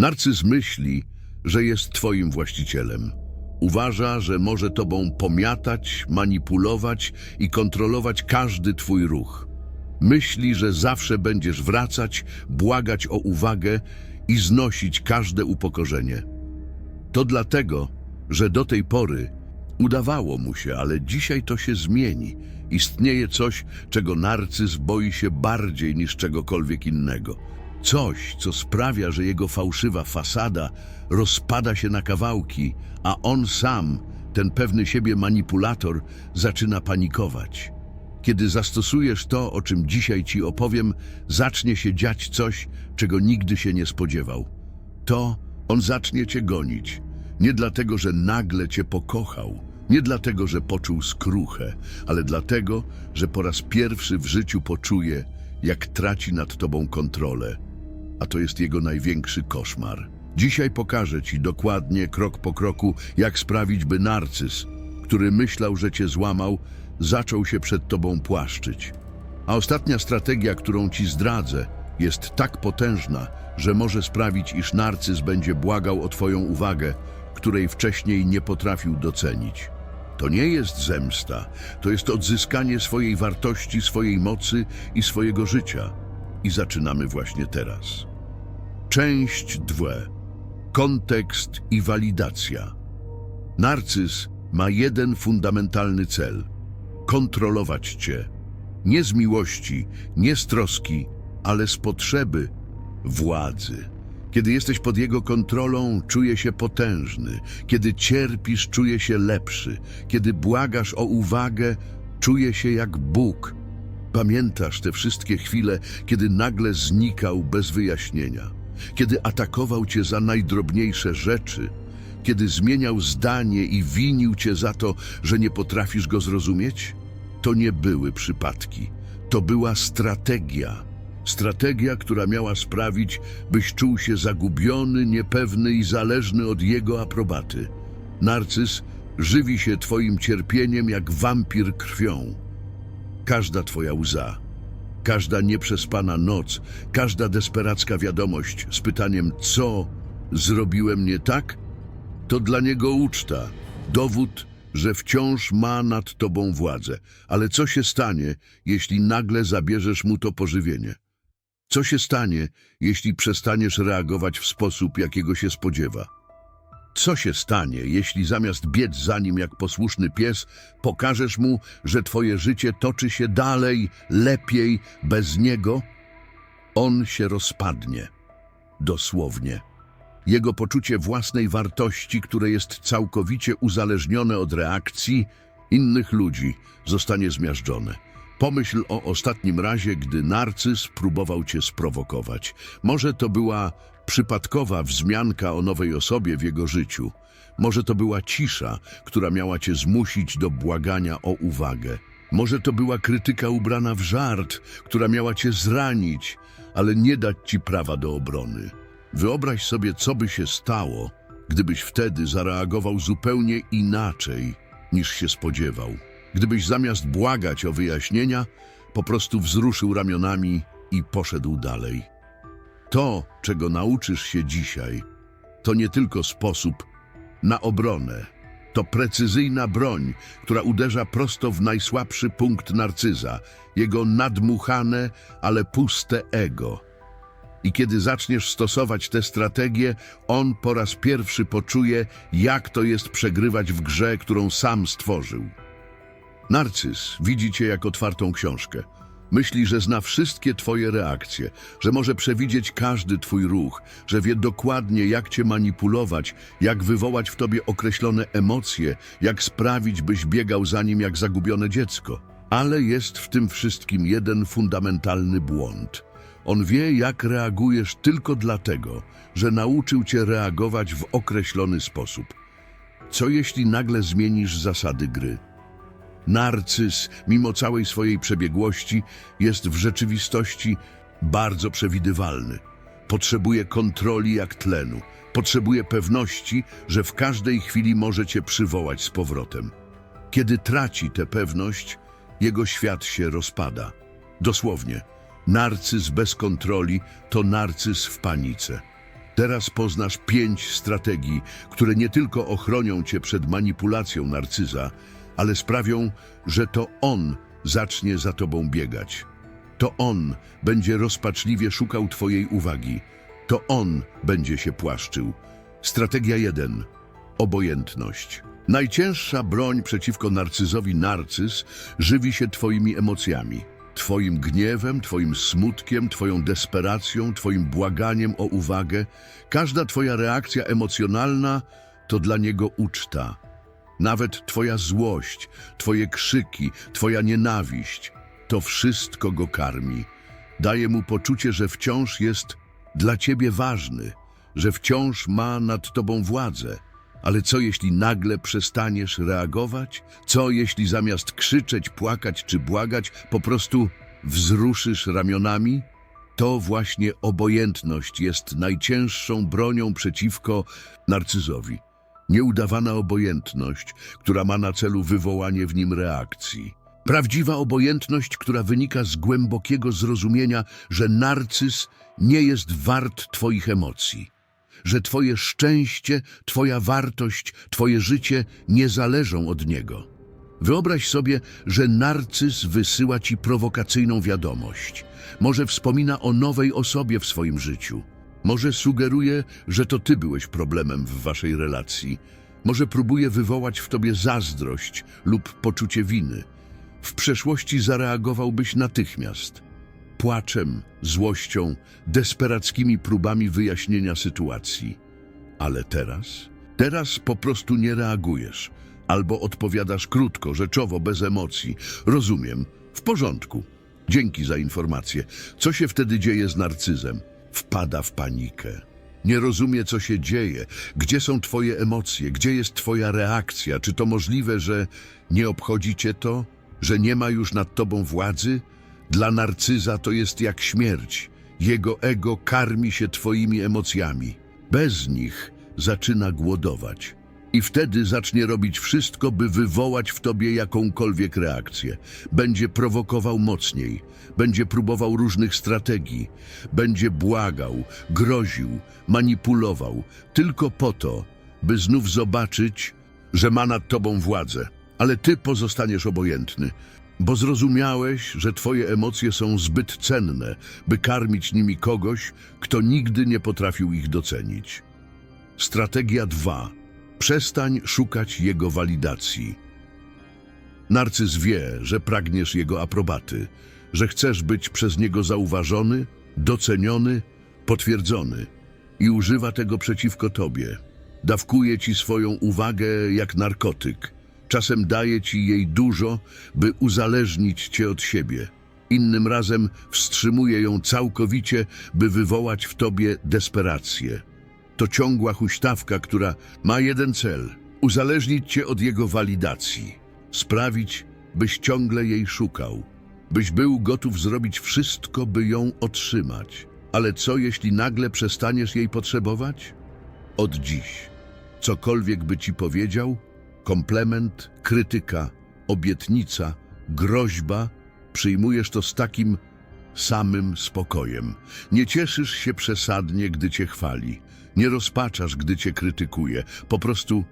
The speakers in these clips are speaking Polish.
Narcyz myśli, że jest twoim właścicielem. Uważa, że może tobą pomiatać, manipulować i kontrolować każdy twój ruch. Myśli, że zawsze będziesz wracać, błagać o uwagę i znosić każde upokorzenie. To dlatego, że do tej pory udawało mu się, ale dzisiaj to się zmieni. Istnieje coś, czego narcyz boi się bardziej niż czegokolwiek innego. Coś, co sprawia, że jego fałszywa fasada rozpada się na kawałki, a on sam, ten pewny siebie manipulator, zaczyna panikować. Kiedy zastosujesz to, o czym dzisiaj ci opowiem, zacznie się dziać coś, czego nigdy się nie spodziewał. To on zacznie cię gonić. Nie dlatego, że nagle cię pokochał, nie dlatego, że poczuł skruchę, ale dlatego, że po raz pierwszy w życiu poczuje, jak traci nad tobą kontrolę. A to jest jego największy koszmar. Dzisiaj pokażę ci dokładnie, krok po kroku, jak sprawić, by narcyz, który myślał, że cię złamał, zaczął się przed tobą płaszczyć. A ostatnia strategia, którą ci zdradzę, jest tak potężna, że może sprawić, iż narcyz będzie błagał o twoją uwagę, której wcześniej nie potrafił docenić. To nie jest zemsta, to jest odzyskanie swojej wartości, swojej mocy i swojego życia. I zaczynamy właśnie teraz. Część 2. Kontekst i walidacja. Narcyz ma jeden fundamentalny cel kontrolować cię. Nie z miłości, nie z troski, ale z potrzeby władzy. Kiedy jesteś pod jego kontrolą, czuje się potężny. Kiedy cierpisz, czuje się lepszy. Kiedy błagasz o uwagę, czuje się jak Bóg. Pamiętasz te wszystkie chwile, kiedy nagle znikał bez wyjaśnienia, kiedy atakował cię za najdrobniejsze rzeczy, kiedy zmieniał zdanie i winił cię za to, że nie potrafisz go zrozumieć? To nie były przypadki. To była strategia. Strategia, która miała sprawić, byś czuł się zagubiony, niepewny i zależny od jego aprobaty. Narcyz żywi się twoim cierpieniem jak wampir krwią. Każda twoja łza, każda nieprzespana noc, każda desperacka wiadomość z pytaniem co zrobiłem nie tak, to dla niego uczta, dowód, że wciąż ma nad tobą władzę. Ale co się stanie, jeśli nagle zabierzesz mu to pożywienie? Co się stanie, jeśli przestaniesz reagować w sposób, jakiego się spodziewa? Co się stanie, jeśli zamiast biec za nim jak posłuszny pies, pokażesz mu, że twoje życie toczy się dalej, lepiej, bez niego? On się rozpadnie. Dosłownie. Jego poczucie własnej wartości, które jest całkowicie uzależnione od reakcji innych ludzi, zostanie zmiażdżone. Pomyśl o ostatnim razie, gdy narcyz próbował cię sprowokować. Może to była przypadkowa wzmianka o nowej osobie w jego życiu. Może to była cisza, która miała cię zmusić do błagania o uwagę. Może to była krytyka ubrana w żart, która miała cię zranić, ale nie dać ci prawa do obrony. Wyobraź sobie, co by się stało, gdybyś wtedy zareagował zupełnie inaczej niż się spodziewał. Gdybyś zamiast błagać o wyjaśnienia, po prostu wzruszył ramionami i poszedł dalej. To, czego nauczysz się dzisiaj, to nie tylko sposób na obronę. To precyzyjna broń, która uderza prosto w najsłabszy punkt narcyza, jego nadmuchane, ale puste ego. I kiedy zaczniesz stosować tę strategię, on po raz pierwszy poczuje, jak to jest przegrywać w grze, którą sam stworzył. Narcyz widzi cię jak otwartą książkę. Myśli, że zna wszystkie twoje reakcje, że może przewidzieć każdy twój ruch, że wie dokładnie, jak cię manipulować, jak wywołać w tobie określone emocje, jak sprawić, byś biegał za nim jak zagubione dziecko. Ale jest w tym wszystkim jeden fundamentalny błąd. On wie, jak reagujesz tylko dlatego, że nauczył cię reagować w określony sposób. Co jeśli nagle zmienisz zasady gry? Narcyz, mimo całej swojej przebiegłości, jest w rzeczywistości bardzo przewidywalny. Potrzebuje kontroli jak tlenu. Potrzebuje pewności, że w każdej chwili może cię przywołać z powrotem. Kiedy traci tę pewność, jego świat się rozpada. Dosłownie, narcyz bez kontroli to narcyz w panice. Teraz poznasz pięć strategii, które nie tylko ochronią cię przed manipulacją narcyza, ale sprawią, że to on zacznie za tobą biegać. To on będzie rozpaczliwie szukał twojej uwagi. To on będzie się płaszczył. Strategia 1. Obojętność. Najcięższa broń przeciwko narcyzowi narcyz żywi się twoimi emocjami. Twoim gniewem, twoim smutkiem, twoją desperacją, twoim błaganiem o uwagę. Każda twoja reakcja emocjonalna to dla niego uczta. Nawet twoja złość, twoje krzyki, twoja nienawiść, to wszystko go karmi. Daje mu poczucie, że wciąż jest dla ciebie ważny, że wciąż ma nad tobą władzę. Ale co jeśli nagle przestaniesz reagować? Co jeśli zamiast krzyczeć, płakać czy błagać, po prostu wzruszysz ramionami? To właśnie obojętność jest najcięższą bronią przeciwko narcyzowi. Nieudawana obojętność, która ma na celu wywołanie w nim reakcji. Prawdziwa obojętność, która wynika z głębokiego zrozumienia, że narcyz nie jest wart Twoich emocji, że Twoje szczęście, Twoja wartość, Twoje życie nie zależą od niego. Wyobraź sobie, że narcyz wysyła Ci prowokacyjną wiadomość. Może wspomina o nowej osobie w swoim życiu. Może sugeruje, że to Ty byłeś problemem w Waszej relacji. Może próbuje wywołać w Tobie zazdrość lub poczucie winy. W przeszłości zareagowałbyś natychmiast. Płaczem, złością, desperackimi próbami wyjaśnienia sytuacji. Ale teraz? Teraz po prostu nie reagujesz. Albo odpowiadasz krótko, rzeczowo, bez emocji. Rozumiem. W porządku. Dzięki za informację. Co się wtedy dzieje z narcyzem? Wpada w panikę. Nie rozumie, co się dzieje. Gdzie są twoje emocje? Gdzie jest twoja reakcja? Czy to możliwe, że nie obchodzi cię to? Że nie ma już nad tobą władzy? Dla narcyza to jest jak śmierć. Jego ego karmi się twoimi emocjami. Bez nich zaczyna głodować. I wtedy zacznie robić wszystko, by wywołać w tobie jakąkolwiek reakcję. Będzie prowokował mocniej, będzie próbował różnych strategii, będzie błagał, groził, manipulował, tylko po to, by znów zobaczyć, że ma nad tobą władzę. Ale ty pozostaniesz obojętny, bo zrozumiałeś, że twoje emocje są zbyt cenne, by karmić nimi kogoś, kto nigdy nie potrafił ich docenić. Strategia 2. Przestań szukać jego walidacji. Narcyz wie, że pragniesz jego aprobaty, że chcesz być przez niego zauważony, doceniony, potwierdzony i używa tego przeciwko tobie. Dawkuje ci swoją uwagę jak narkotyk. Czasem daje ci jej dużo, by uzależnić cię od siebie. Innym razem wstrzymuje ją całkowicie, by wywołać w tobie desperację. To ciągła huśtawka, która ma jeden cel uzależnić cię od jego walidacji, sprawić, byś ciągle jej szukał, byś był gotów zrobić wszystko, by ją otrzymać. Ale co jeśli nagle przestaniesz jej potrzebować? Od dziś, cokolwiek by ci powiedział, komplement, krytyka, obietnica, groźba, przyjmujesz to z takim samym spokojem. Nie cieszysz się przesadnie, gdy cię chwali. Nie rozpaczasz, gdy cię krytykuje. Po prostu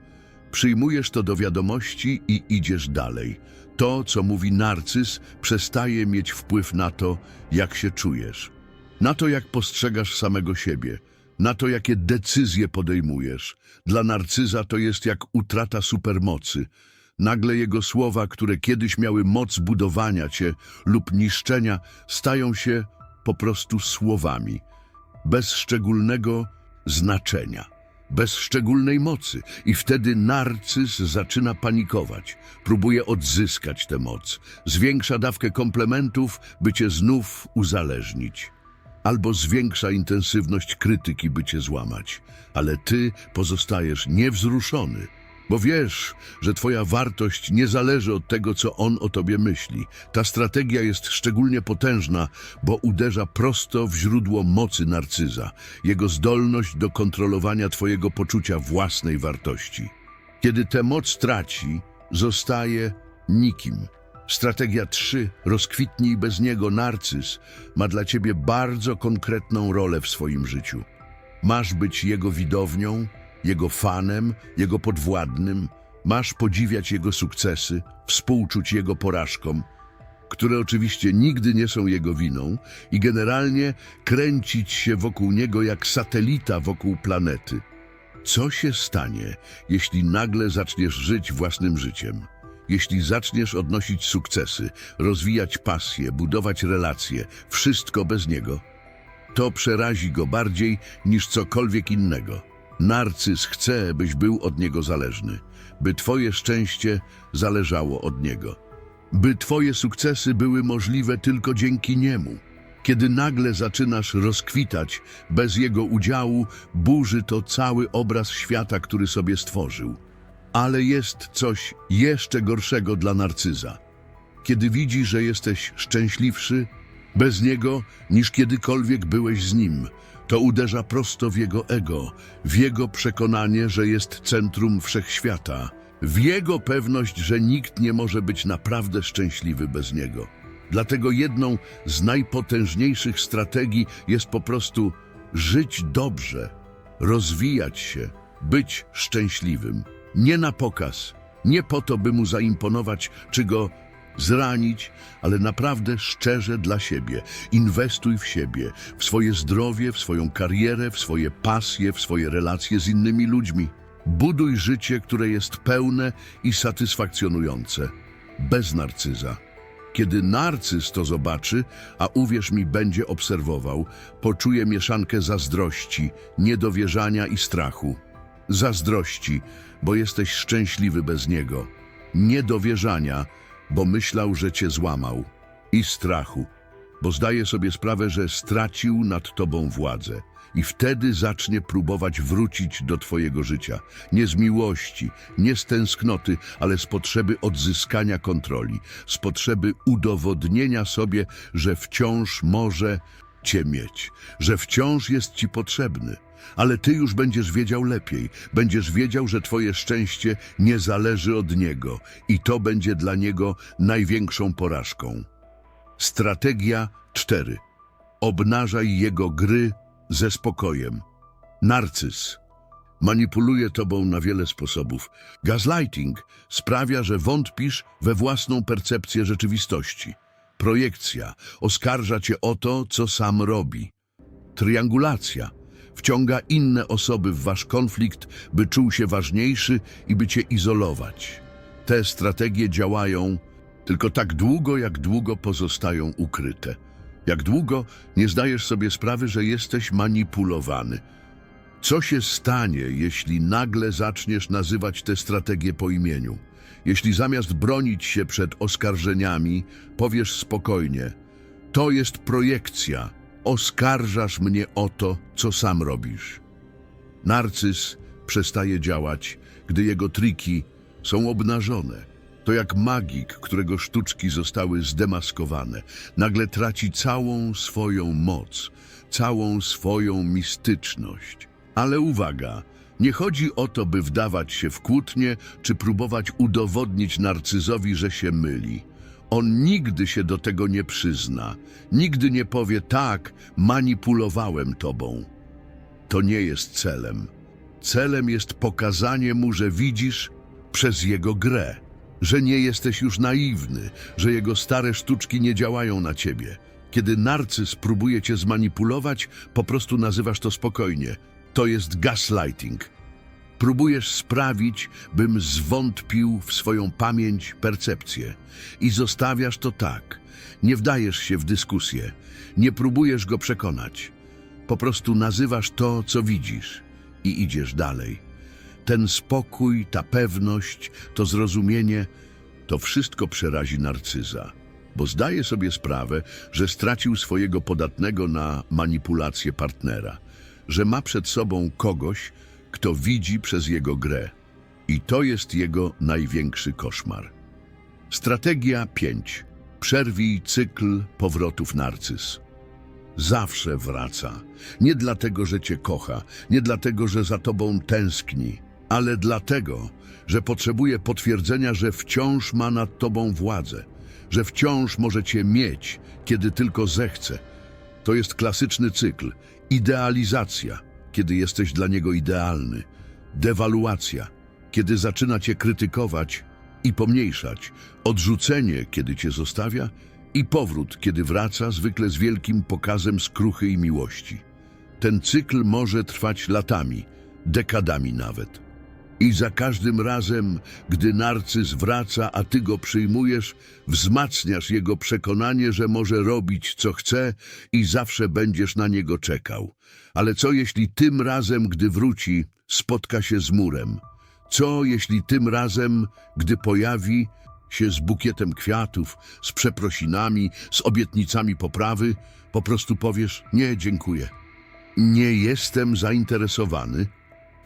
przyjmujesz to do wiadomości i idziesz dalej. To, co mówi narcyz, przestaje mieć wpływ na to, jak się czujesz. Na to, jak postrzegasz samego siebie. Na to, jakie decyzje podejmujesz. Dla narcyza to jest jak utrata supermocy. Nagle jego słowa, które kiedyś miały moc budowania cię lub niszczenia, stają się po prostu słowami, bez szczególnego znaczenia, bez szczególnej mocy. I wtedy narcyz zaczyna panikować, próbuje odzyskać tę moc, zwiększa dawkę komplementów, by cię znów uzależnić. Albo zwiększa intensywność krytyki, by cię złamać. Ale ty pozostajesz niewzruszony, bo wiesz, że twoja wartość nie zależy od tego, co on o tobie myśli. Ta strategia jest szczególnie potężna, bo uderza prosto w źródło mocy narcyza, jego zdolność do kontrolowania twojego poczucia własnej wartości. Kiedy tę moc traci, zostaje nikim. Strategia 3. Rozkwitnij bez niego narcyz ma dla ciebie bardzo konkretną rolę w swoim życiu. Masz być jego widownią, jego fanem, jego podwładnym. Masz podziwiać jego sukcesy, współczuć jego porażkom, które oczywiście nigdy nie są jego winą i generalnie kręcić się wokół niego jak satelita wokół planety. Co się stanie, jeśli nagle zaczniesz żyć własnym życiem? Jeśli zaczniesz odnosić sukcesy, rozwijać pasję, budować relacje, wszystko bez niego? To przerazi go bardziej niż cokolwiek innego. Narcyz chce, byś był od niego zależny, by twoje szczęście zależało od niego, by twoje sukcesy były możliwe tylko dzięki niemu. Kiedy nagle zaczynasz rozkwitać bez jego udziału, burzy to cały obraz świata, który sobie stworzył. Ale jest coś jeszcze gorszego dla narcyza. Kiedy widzi, że jesteś szczęśliwszy bez niego niż kiedykolwiek byłeś z nim, to uderza prosto w jego ego, w jego przekonanie, że jest centrum wszechświata, w jego pewność, że nikt nie może być naprawdę szczęśliwy bez niego. Dlatego jedną z najpotężniejszych strategii jest po prostu żyć dobrze, rozwijać się, być szczęśliwym. Nie na pokaz, nie po to, by mu zaimponować, czy go zranić, ale naprawdę szczerze dla siebie. Inwestuj w siebie, w swoje zdrowie, w swoją karierę, w swoje pasje, w swoje relacje z innymi ludźmi. Buduj życie, które jest pełne i satysfakcjonujące, bez narcyza. Kiedy narcyz to zobaczy, a uwierz mi, będzie obserwował, poczuje mieszankę zazdrości, niedowierzania i strachu. Zazdrości, bo jesteś szczęśliwy bez niego. Niedowierzania, bo myślał, że cię złamał. I strachu, bo zdaje sobie sprawę, że stracił nad tobą władzę. I wtedy zacznie próbować wrócić do twojego życia. Nie z miłości, nie z tęsknoty, ale z potrzeby odzyskania kontroli, z potrzeby udowodnienia sobie, że wciąż może cię mieć, że wciąż jest ci potrzebny. Ale ty już będziesz wiedział lepiej, będziesz wiedział, że twoje szczęście nie zależy od niego i to będzie dla niego największą porażką. Strategia 4. Obnażaj jego gry ze spokojem. Narcyz manipuluje tobą na wiele sposobów. Gaslighting sprawia, że wątpisz we własną percepcję rzeczywistości. Projekcja oskarża cię o to, co sam robi. Triangulacja wciąga inne osoby w wasz konflikt, by czuł się ważniejszy i by cię izolować. Te strategie działają tylko tak długo, jak długo pozostają ukryte. Jak długo nie zdajesz sobie sprawy, że jesteś manipulowany. Co się stanie, jeśli nagle zaczniesz nazywać te strategie po imieniu? Jeśli zamiast bronić się przed oskarżeniami, powiesz spokojnie: To jest projekcja, oskarżasz mnie o to, co sam robisz. Narcyz przestaje działać, gdy jego triki są obnażone. To jak magik, którego sztuczki zostały zdemaskowane. Nagle traci całą swoją moc, całą swoją mistyczność. Ale uwaga, nie chodzi o to, by wdawać się w kłótnie, czy próbować udowodnić narcyzowi, że się myli. On nigdy się do tego nie przyzna. Nigdy nie powie tak, manipulowałem tobą. To nie jest celem. Celem jest pokazanie mu, że widzisz przez jego grę, że nie jesteś już naiwny, że jego stare sztuczki nie działają na ciebie. Kiedy narcyz próbuje cię zmanipulować, po prostu nazywasz to spokojnie. To jest gaslighting. Próbujesz sprawić, bym zwątpił w swoją pamięć, percepcję. I zostawiasz to tak. Nie wdajesz się w dyskusję. Nie próbujesz go przekonać. Po prostu nazywasz to, co widzisz i idziesz dalej. Ten spokój, ta pewność, to zrozumienie, to wszystko przerazi narcyza, bo zdaje sobie sprawę, że stracił swojego podatnego na manipulację partnera, że ma przed sobą kogoś, kto widzi przez jego grę. I to jest jego największy koszmar. Strategia 5. Przerwij cykl powrotów narcyz. Zawsze wraca. Nie dlatego, że cię kocha, nie dlatego, że za tobą tęskni, ale dlatego, że potrzebuje potwierdzenia, że wciąż ma nad tobą władzę, że wciąż może cię mieć, kiedy tylko zechce. To jest klasyczny cykl. Idealizacja. kiedy jesteś dla niego idealny. Dewaluacja, kiedy zaczyna cię krytykować i pomniejszać. Odrzucenie, kiedy cię zostawia i powrót, kiedy wraca, zwykle z wielkim pokazem skruchy i miłości. Ten cykl może trwać latami, dekadami nawet. I za każdym razem, gdy narcyz wraca, a ty go przyjmujesz, wzmacniasz jego przekonanie, że może robić co chce i zawsze będziesz na niego czekał. Ale co jeśli tym razem, gdy wróci, spotka się z murem? Co jeśli tym razem, gdy pojawi się z bukietem kwiatów, z przeprosinami, z obietnicami poprawy, po prostu powiesz: Nie, dziękuję. Nie jestem zainteresowany.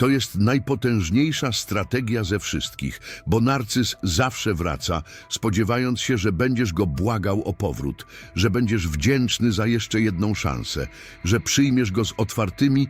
To jest najpotężniejsza strategia ze wszystkich, bo narcyz zawsze wraca, spodziewając się, że będziesz go błagał o powrót, że będziesz wdzięczny za jeszcze jedną szansę, że przyjmiesz go z otwartymi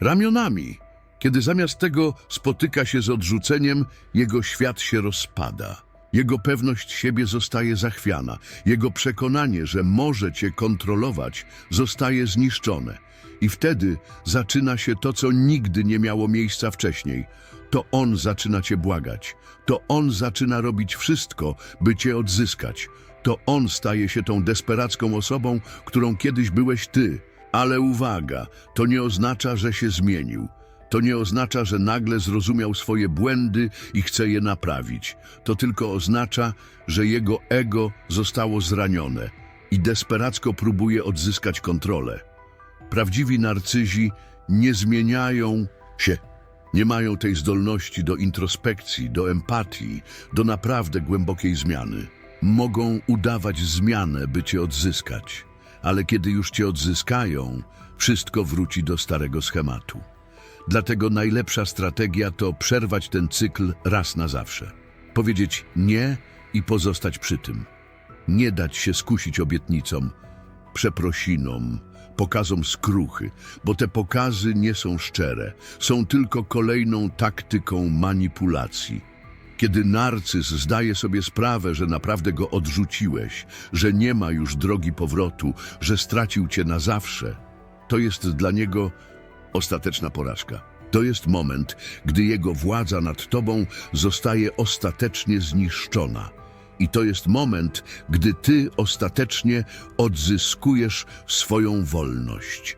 ramionami. Kiedy zamiast tego spotyka się z odrzuceniem, jego świat się rozpada. Jego pewność siebie zostaje zachwiana, jego przekonanie, że może cię kontrolować, zostaje zniszczone. I wtedy zaczyna się to, co nigdy nie miało miejsca wcześniej. To on zaczyna cię błagać. To on zaczyna robić wszystko, by cię odzyskać. To on staje się tą desperacką osobą, którą kiedyś byłeś ty. Ale uwaga, to nie oznacza, że się zmienił. To nie oznacza, że nagle zrozumiał swoje błędy i chce je naprawić. To tylko oznacza, że jego ego zostało zranione i desperacko próbuje odzyskać kontrolę. Prawdziwi narcyzi nie zmieniają się, nie mają tej zdolności do introspekcji, do empatii, do naprawdę głębokiej zmiany. Mogą udawać zmianę, by cię odzyskać, ale kiedy już cię odzyskają, wszystko wróci do starego schematu. Dlatego najlepsza strategia to przerwać ten cykl raz na zawsze. Powiedzieć nie i pozostać przy tym. Nie dać się skusić obietnicom, przeprosinom, pokazom skruchy, bo te pokazy nie są szczere, są tylko kolejną taktyką manipulacji. Kiedy narcyz zdaje sobie sprawę, że naprawdę go odrzuciłeś, że nie ma już drogi powrotu, że stracił cię na zawsze, to jest dla niego ostateczna porażka. To jest moment, gdy jego władza nad tobą zostaje ostatecznie zniszczona. I to jest moment, gdy ty ostatecznie odzyskujesz swoją wolność.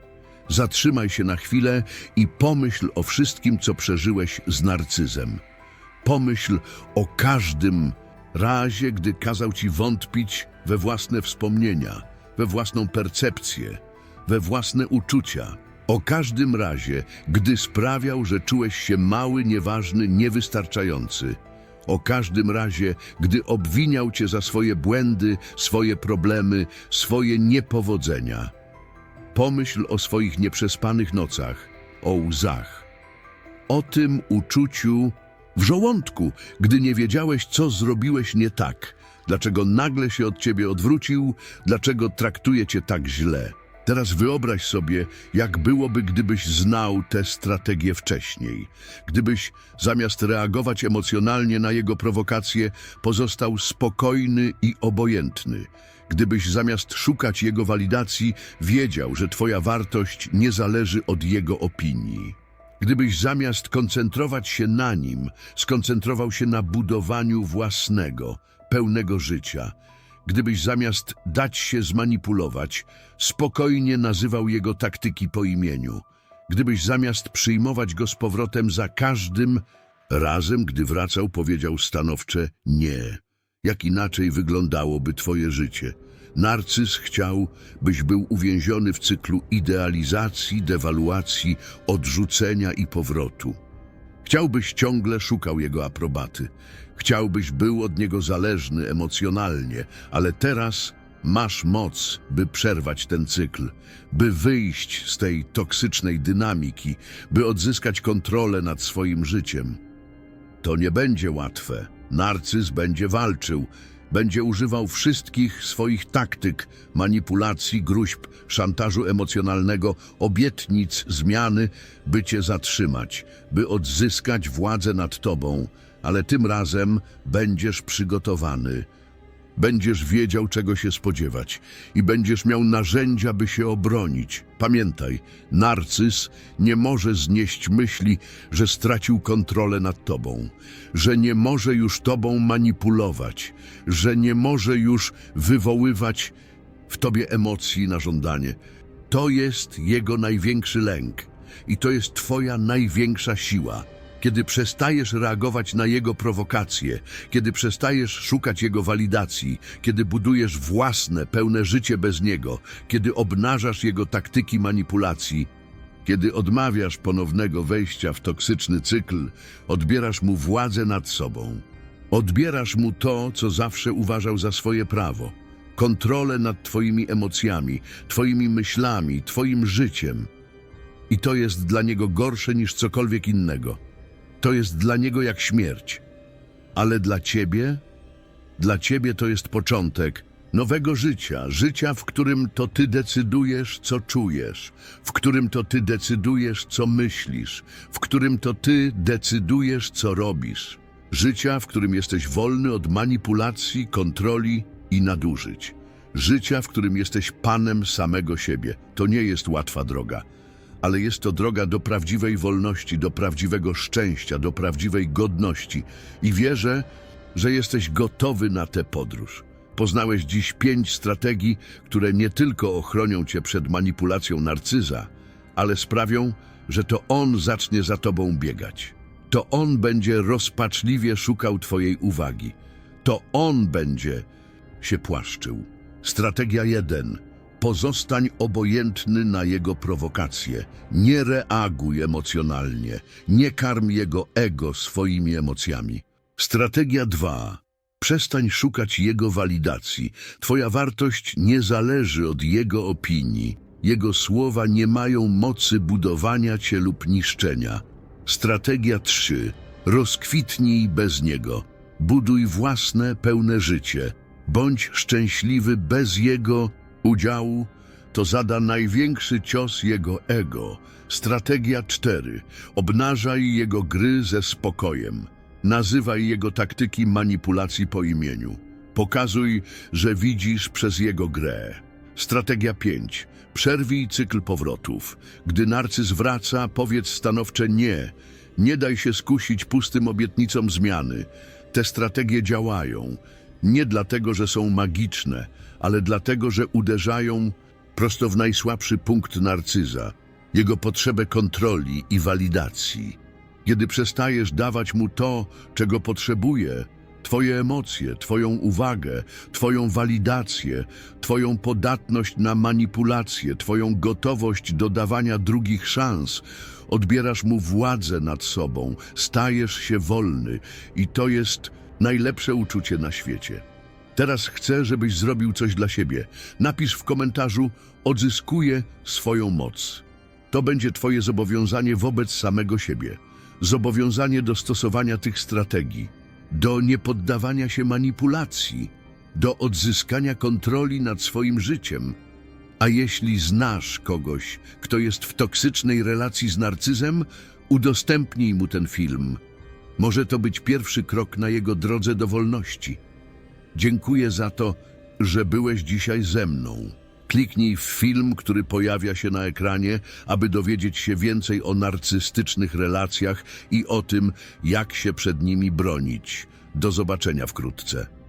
Zatrzymaj się na chwilę i pomyśl o wszystkim, co przeżyłeś z narcyzem. Pomyśl o każdym razie, gdy kazał ci wątpić we własne wspomnienia, we własną percepcję, we własne uczucia. O każdym razie, gdy sprawiał, że czułeś się mały, nieważny, niewystarczający. O każdym razie, gdy obwiniał cię za swoje błędy, swoje problemy, swoje niepowodzenia. Pomyśl o swoich nieprzespanych nocach, o łzach, o tym uczuciu w żołądku, gdy nie wiedziałeś, co zrobiłeś nie tak, dlaczego nagle się od ciebie odwrócił, dlaczego traktuje cię tak źle. Teraz wyobraź sobie, jak byłoby, gdybyś znał tę strategię wcześniej. Gdybyś zamiast reagować emocjonalnie na jego prowokacje, pozostał spokojny i obojętny. Gdybyś zamiast szukać jego walidacji, wiedział, że twoja wartość nie zależy od jego opinii. Gdybyś zamiast koncentrować się na nim, skoncentrował się na budowaniu własnego, pełnego życia. Gdybyś zamiast dać się zmanipulować, spokojnie nazywał jego taktyki po imieniu. Gdybyś zamiast przyjmować go z powrotem za każdym razem, gdy wracał, powiedział stanowcze nie. Jak inaczej wyglądałoby twoje życie? Narcyz chciał, byś był uwięziony w cyklu idealizacji, dewaluacji, odrzucenia i powrotu. Chciałbyś ciągle szukał jego aprobaty. Chciałbyś był od niego zależny emocjonalnie, ale teraz masz moc, by przerwać ten cykl, by wyjść z tej toksycznej dynamiki, by odzyskać kontrolę nad swoim życiem. To nie będzie łatwe. Narcyz będzie walczył, będzie używał wszystkich swoich taktyk, manipulacji, gruźb, szantażu emocjonalnego, obietnic, zmiany, by cię zatrzymać, by odzyskać władzę nad tobą, ale tym razem będziesz przygotowany. Będziesz wiedział, czego się spodziewać i będziesz miał narzędzia, by się obronić. Pamiętaj, narcyz nie może znieść myśli, że stracił kontrolę nad tobą, że nie może już tobą manipulować, że nie może już wywoływać w tobie emocji na żądanie. To jest jego największy lęk i to jest twoja największa siła. Kiedy przestajesz reagować na jego prowokacje, kiedy przestajesz szukać jego walidacji, kiedy budujesz własne, pełne życie bez niego, kiedy obnażasz jego taktyki manipulacji, kiedy odmawiasz ponownego wejścia w toksyczny cykl, odbierasz mu władzę nad sobą. Odbierasz mu to, co zawsze uważał za swoje prawo. Kontrolę nad twoimi emocjami, twoimi myślami, twoim życiem. I to jest dla niego gorsze niż cokolwiek innego. To jest dla niego jak śmierć. Ale dla ciebie? Dla ciebie to jest początek nowego życia, życia, w którym to ty decydujesz, co czujesz, w którym to ty decydujesz, co myślisz, w którym to ty decydujesz, co robisz. Życia, w którym jesteś wolny od manipulacji, kontroli i nadużyć. Życia, w którym jesteś panem samego siebie. To nie jest łatwa droga ale jest to droga do prawdziwej wolności, do prawdziwego szczęścia, do prawdziwej godności. I wierzę, że jesteś gotowy na tę podróż. Poznałeś dziś pięć strategii, które nie tylko ochronią cię przed manipulacją narcyza, ale sprawią, że to on zacznie za tobą biegać. To on będzie rozpaczliwie szukał twojej uwagi. To on będzie się płaszczył. Strategia 1. Pozostań obojętny na jego prowokacje. Nie reaguj emocjonalnie. Nie karm jego ego swoimi emocjami. Strategia 2. Przestań szukać jego walidacji. Twoja wartość nie zależy od jego opinii. Jego słowa nie mają mocy budowania cię lub niszczenia. Strategia 3. Rozkwitnij bez niego. Buduj własne, pełne życie. Bądź szczęśliwy bez jego udziału, to zada największy cios jego ego. Strategia 4. Obnażaj jego gry ze spokojem. Nazywaj jego taktyki manipulacji po imieniu. Pokazuj, że widzisz przez jego grę. Strategia 5. Przerwij cykl powrotów. Gdy narcyz wraca, powiedz stanowcze nie. Nie daj się skusić pustym obietnicom zmiany. Te strategie działają. Nie dlatego, że są magiczne, ale dlatego, że uderzają prosto w najsłabszy punkt narcyza, jego potrzebę kontroli i walidacji. Kiedy przestajesz dawać mu to, czego potrzebuje, Twoje emocje, Twoją uwagę, Twoją walidację, Twoją podatność na manipulację, Twoją gotowość do dawania drugich szans, odbierasz mu władzę nad sobą, stajesz się wolny i to jest najlepsze uczucie na świecie. Teraz chcę, żebyś zrobił coś dla siebie. Napisz w komentarzu odzyskuję swoją moc. To będzie Twoje zobowiązanie wobec samego siebie. Zobowiązanie do stosowania tych strategii, do niepoddawania się manipulacji, do odzyskania kontroli nad swoim życiem. A jeśli znasz kogoś, kto jest w toksycznej relacji z narcyzem, udostępnij mu ten film. Może to być pierwszy krok na jego drodze do wolności. Dziękuję za to, że byłeś dzisiaj ze mną. Kliknij w film, który pojawia się na ekranie, aby dowiedzieć się więcej o narcystycznych relacjach i o tym, jak się przed nimi bronić. Do zobaczenia wkrótce.